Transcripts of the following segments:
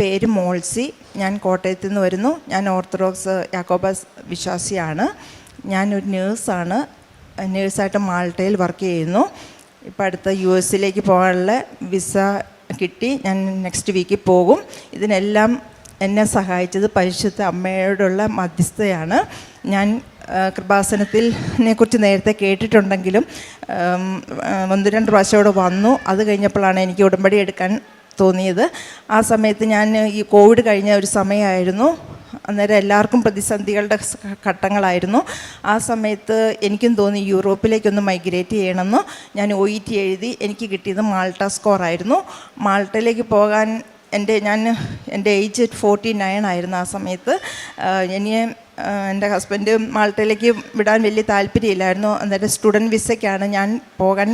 പേര് മോൾസി. ഞാൻ കോട്ടയത്തു നിന്ന് വരുന്നു. ഞാൻ ഓർത്തഡോക്സ് യാക്കോബസ് വിശ്വാസിയാണ്. ഞാനൊരു നേഴ്സാണ്. നേഴ്സായിട്ട് മാൾട്ടയിൽ വർക്ക് ചെയ്യുന്നു. ഇപ്പം അടുത്ത യു എസിലേക്ക് പോകാനുള്ള വിസ കിട്ടി. ഞാൻ നെക്സ്റ്റ് വീക്കിൽ പോകും. ഇതിനെല്ലാം എന്നെ സഹായിച്ചത് പരിശുദ്ധ അമ്മയോടുള്ള മധ്യസ്ഥയാണ്. ഞാൻ കൃപാസനത്തിൽ കുറിച്ച് നേരത്തെ കേട്ടിട്ടുണ്ടെങ്കിലും ഒന്ന് രണ്ട് പ്രാവശ്യം അവിടെ വന്നു. അത് കഴിഞ്ഞപ്പോഴാണ് എനിക്ക് ഉടമ്പടി എടുക്കാൻ തോന്നിയത്. ആ സമയത്ത് ഞാൻ ഈ കോവിഡ് കഴിഞ്ഞ ഒരു സമയമായിരുന്നു. അന്നേരം എല്ലാവർക്കും പ്രതിസന്ധികളുടെ ഘട്ടങ്ങളായിരുന്നു. ആ സമയത്ത് എനിക്കും തോന്നി യൂറോപ്പിലേക്കൊന്ന് മൈഗ്രേറ്റ് ചെയ്യണമെന്ന് ഞാൻ ഒ ഇ ടി എഴുതി എനിക്ക് കിട്ടിയത് മാൾട്ട സ്കോർ ആയിരുന്നു മാൾട്ടയിലേക്ക് പോകാൻ എന്റെ ഞാൻ എന്റെ ഏജ് ഫോർട്ടി നയൻ ആയിരുന്നു ആ സമയത്ത്. ഇനി എന്റെ ഹസ്ബൻഡ് മാൾട്ടയിലേക്ക് വിടാൻ വലിയ താല്പര്യമില്ലായിരുന്നു. അന്നേരം സ്റ്റുഡന്റ് വിസയ്ക്കാണ് ഞാൻ പോകാൻ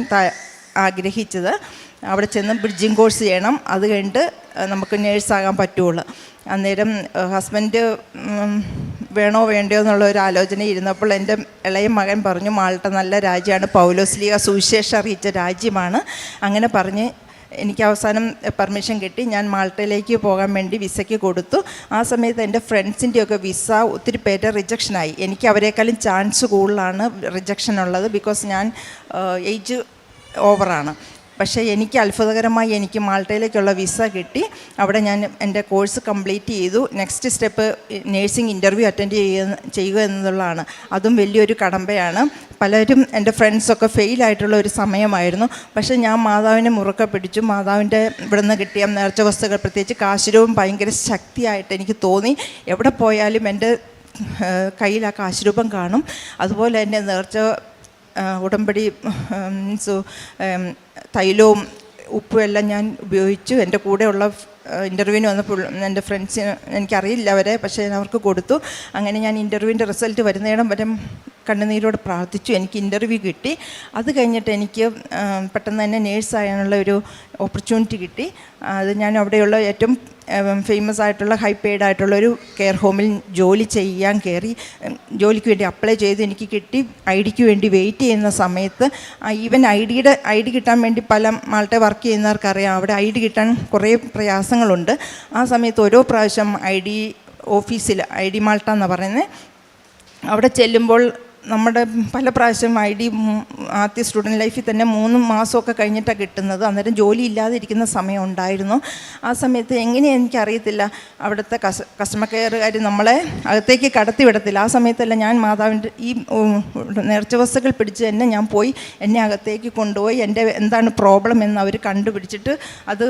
ആഗ്രഹിച്ചത്. അവിടെ ചെന്ന് ബ്രിഡ്ജിങ് കോഴ്സ് ചെയ്യണം. അത് കഴിഞ്ഞിട്ട് നമുക്ക് നേഴ്സാകാൻ പറ്റുള്ളൂ. അന്നേരം ഹസ്ബൻഡ് വേണോ വേണ്ടയോ എന്നുള്ള ഒരു ആലോചന ഇരുന്നപ്പോൾ എന്റെ ഇളയ മകൻ പറഞ്ഞു മാൾട്ട നല്ല രാജ്യമാണ്. പൗലോസ്ലിക സുവിശേഷം അറിയിച്ച രാജ്യമാണ്. അങ്ങനെ പറഞ്ഞ് എനിക്ക് അവസാനം പെർമിഷൻ കിട്ടി. ഞാൻ മാൾട്ടയിലേക്ക് പോകാൻ വേണ്ടി വിസയ്ക്ക് കൊടുത്തു. ആ സമയത്ത് എന്റെ ഫ്രണ്ട്സിന്റെയൊക്കെ വിസ ഒത്തിരി പേരുടെ റിജക്ഷനായി എനിക്ക് അവരെക്കാളും ചാൻസ് കൂടുതലാണ് റിജക്ഷൻ ഉള്ളത്. ബിക്കോസ് ഞാൻ ഏജ് ഓവറാണ് പക്ഷേ എനിക്ക് അത്ഭുതകരമായി എനിക്ക് മാൾട്ടയിലേക്കുള്ള വിസ കിട്ടി. അവിടെ ഞാൻ എന്റെ കോഴ്സ് കംപ്ലീറ്റ് ചെയ്തു. Next step nursing interview attend ചെയ്യുക ചെയ്യുക എന്നുള്ളതാണ്. അതും വലിയൊരു കടമ്പയാണ്. പലരും എന്റെ ഫ്രണ്ട്സൊക്കെ ഫെയിലായിട്ടുള്ള ഒരു സമയമായിരുന്നു. പക്ഷേ ഞാൻ മാതാവിനെ മുറുക്കെ പിടിച്ചു. മാതാവിന്റെ ഇവിടെ നിന്ന് കിട്ടിയ നേർച്ച വസ്തുക്കൾ പ്രത്യേകിച്ച് കാശുരവും ഭയങ്കര ശക്തിയായിട്ട് എനിക്ക് തോന്നി. എവിടെ പോയാലും എന്റെ കയ്യിൽ ആ കാശുരൂപം കാണും. അതുപോലെ തന്നെ നേർച്ച ഉടമ്പടി തൈലവും ഉപ്പും എല്ലാം ഞാൻ ഉപയോഗിച്ചു. എന്റെ കൂടെയുള്ള ഇന്റർവ്യൂവിന് വന്നപ്പോൾ എന്റെ ഫ്രണ്ട്സിന് എനിക്കറിയില്ല അവരെ പക്ഷേ ഞാൻ അവർക്ക് കൊടുത്തു. അങ്ങനെ ഞാൻ ഇന്റർവ്യൂവിന്റെ റിസൾട്ട് വരുന്നിടം വരെ കണ്ണുനീരോട് പ്രാർത്ഥിച്ചു. എനിക്ക് ഇന്റർവ്യൂ കിട്ടി. അത് കഴിഞ്ഞിട്ട് എനിക്ക് പെട്ടെന്ന് തന്നെ നേഴ്സാകാനുള്ള ഒരു ഓപ്പർച്യൂണിറ്റി കിട്ടി. അത് ഞാൻ അവിടെയുള്ള ഏറ്റവും ഫേമസ് ആയിട്ടുള്ള ഹൈ പെയ്ഡ് ആയിട്ടുള്ള ഒരു കെയർ ഹോമിൽ ജോലി ചെയ്യാൻ കയറി. ജോലിക്ക് വേണ്ടി അപ്ലൈ ചെയ്ത് എനിക്ക് കിട്ടി. ഐ ഡിക്ക് വേണ്ടി വെയിറ്റ് ചെയ്യുന്ന സമയത്ത് ഈവൻ ഐ ഡിയുടെ ഐ ഡി കിട്ടാൻ വേണ്ടി പല ആളുടെ വർക്ക് ചെയ്യുന്നവർക്കറിയാം. അവിടെ ഐ ഡി കിട്ടാൻ കുറേ പ്രയാസങ്ങളുണ്ട്. ആ സമയത്ത് ഓരോ പ്രാവശ്യം ഐ ഡി ഓഫീസിൽ ഐ ഡി മാൾട്ട എന്നാണ് പറയുന്നത് അവിടെ ചെല്ലുമ്പോൾ നമ്മുടെ പല പ്രാവശ്യം ഐ ഡി ആദ്യ സ്റ്റുഡന്റ് ലൈഫിൽ തന്നെ മൂന്ന് മാസമൊക്കെ കഴിഞ്ഞിട്ടാണ് കിട്ടുന്നത്. അന്നേരം ജോലി ഇല്ലാതിരിക്കുന്ന സമയം ഉണ്ടായിരുന്നു. ആ സമയത്ത് എങ്ങനെയാണ് എനിക്കറിയത്തില്ല. അവിടുത്തെ കസ് കസ്റ്റമർ കെയറുകാർ നമ്മളെ അകത്തേക്ക് കടത്തി വിടത്തില്ല ആ സമയത്തല്ല ഞാൻ മാതാവിന്റെ ഈ നേർച്ച വസ്തുക്കൾ പിടിച്ച് തന്നെ ഞാൻ പോയി എന്നെ അകത്തേക്ക് കൊണ്ടുപോയി. എന്റെ എന്താണ് പ്രോബ്ലം എന്ന് അവർ കണ്ടുപിടിച്ചിട്ട് അത്